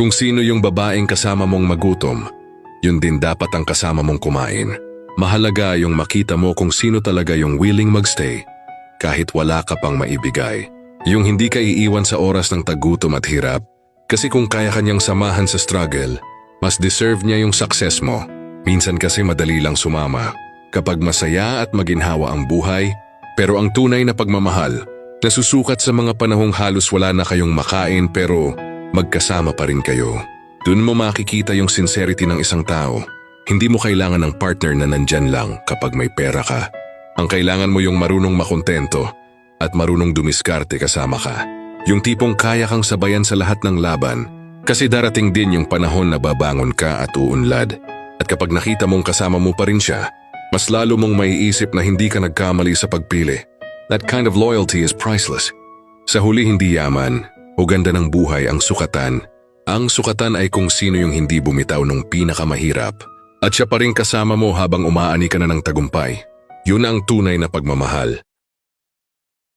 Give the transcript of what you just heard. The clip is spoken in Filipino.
Kung sino yung babaeng kasama mong magutom, yun din dapat ang kasama mong kumain. Mahalaga yung makita mo kung sino talaga yung willing magstay kahit wala ka pang maibigay. Yung hindi ka iiwan sa oras ng tagutom at hirap. Kasi kung kaya kanyang samahan sa struggle, mas deserve niya yung success mo. Minsan kasi madali lang sumama. Kapag masaya at maginhawa ang buhay, pero ang tunay na pagmamahal, nasusukat sa mga panahong halos wala na kayong makain pero magkasama pa rin kayo. Doon mo makikita yung sincerity ng isang tao. Hindi mo kailangan ng partner na nandyan lang kapag may pera ka. Ang kailangan mo yung marunong makontento at marunong dumiskarte kasama ka. Yung tipong kaya kang sabayan sa lahat ng laban kasi darating din yung panahon na babangon ka at uunlad. At kapag nakita mong kasama mo pa rin siya, mas lalo mong maiisip na hindi ka nagkamali sa pagpili. That kind of loyalty is priceless. Sa huli hindi yaman o ganda ng buhay ang sukatan. Ang sukatan ay kung sino yung hindi bumitaw nung pinakamahirap at siya pa rin kasama mo habang umaani ka na ng tagumpay. Yun ang tunay na pagmamahal.